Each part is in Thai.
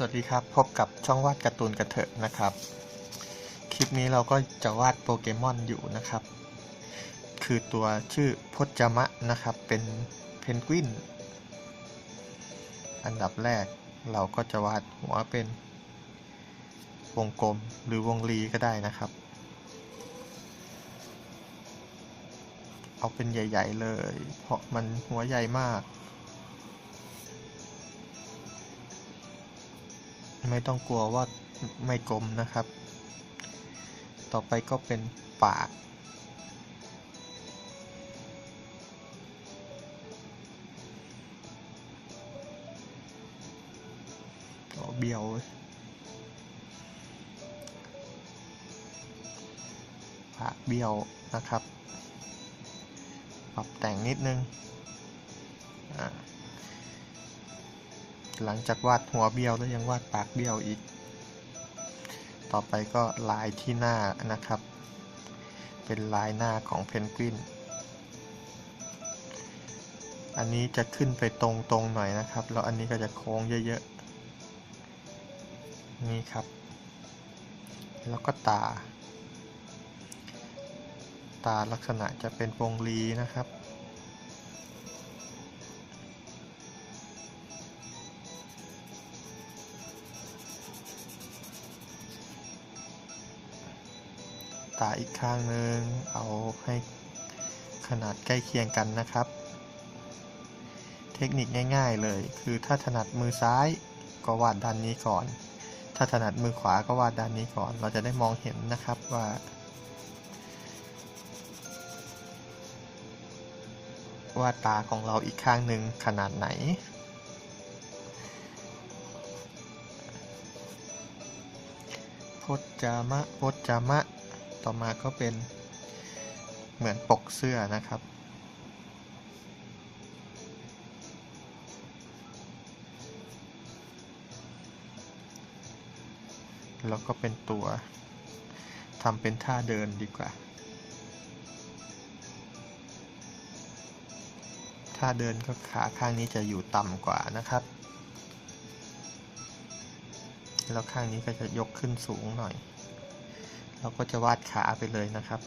สวัสดีครับ พบกับช่องวาดการ์ตูนกระเถอะนะครับ คลิปนี้เราก็จะวาดโปเกมอนอยู่นะครับ คือตัวชื่อพจมะนะครับ เป็นเพนกวิน อันดับแรกเราก็จะวาดหัวเป็น วงกลมหรือวงรีก็ได้นะครับ เอาเป็นใหญ่ ๆ เลย เพราะมันหัวใหญ่มาก ไม่ต้องกลัวว่าไม่กลมนะครับ ต่อไปก็เป็นปาก เบี้ยวปากเบี้ยวนะครับ ปรับแต่งนิดนึงอ่า หลังจากวาดหัวเบี้ยวแล้วยังวาดปากเบี้ยวอีก ต่อไปก็ลายที่หน้านะครับ เป็นลายหน้าของเพนกวิน อันนี้จะขึ้นไปตรงๆหน่อยนะครับ แล้วอันนี้ก็จะโค้งเยอะๆ นี่ครับ แล้วก็ตา ตาลักษณะจะเป็นวงรีนะครับ ตาอีกข้างหนึ่งเอาให้ขนาดใกล้เคียงกันนะครับ เทคนิคง่าย ๆเลย คือถ้าถนัดมือซ้ายก็วาดด้านนี้ก่อน ถ้าถนัดมือขวาก็วาดด้านนี้ก่อน เราจะได้มองเห็นนะครับว่าว่าตาของเราอีกข้างหนึ่งขนาดไหน พจามะ พจามะ ต่อมาก็เป็นเหมือนปกเสื้อนะครับ แล้วก็เป็นตัวทำเป็นท่าเดินดีกว่า ท่าเดินก็ขาข้างนี้จะอยู่ต่ำกว่านะครับ แล้วข้างนี้ก็จะยกขึ้นสูงหน่อย เราก็จะวาดขาไปเลยนะครับ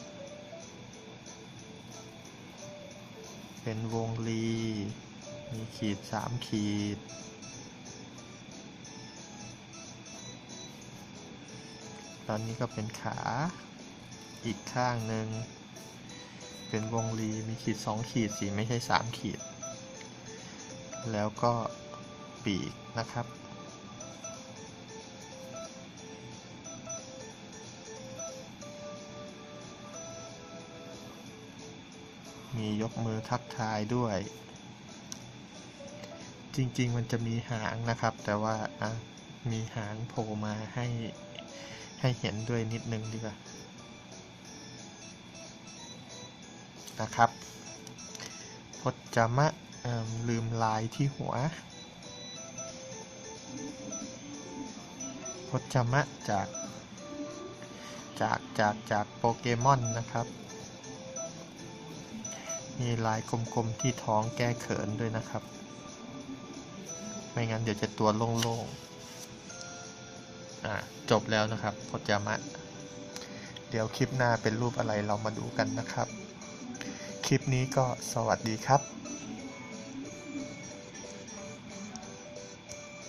เป็นวงรี มีขีดสามขีด ตอนนี้ก็เป็นขาอีกข้างหนึ่ง เป็นวงรีมีขีดสองขีดสีไม่ใช่สามขีด แล้วก็ปีกนะครับ มียกมือทักทายด้วย จริงๆมันจะมีหางนะครับ แต่ว่ามีหางโผล่มาให้ให้เห็นด้วยนิดนึงดีกว่านะครับพจมะลืมลายที่หัวพจมะจากจากจากจากโปเกมอนนะครับ มีลายกลมๆที่ท้องแก้เขินด้วยนะครับ ไม่งั้นเดี๋ยวจะตัวโล่งๆอ่าจบแล้วนะครับพจามะ เดี๋ยวคลิปหน้าเป็นรูปอะไรเรามาดูกันนะครับ คลิปนี้ก็สวัสดีครับ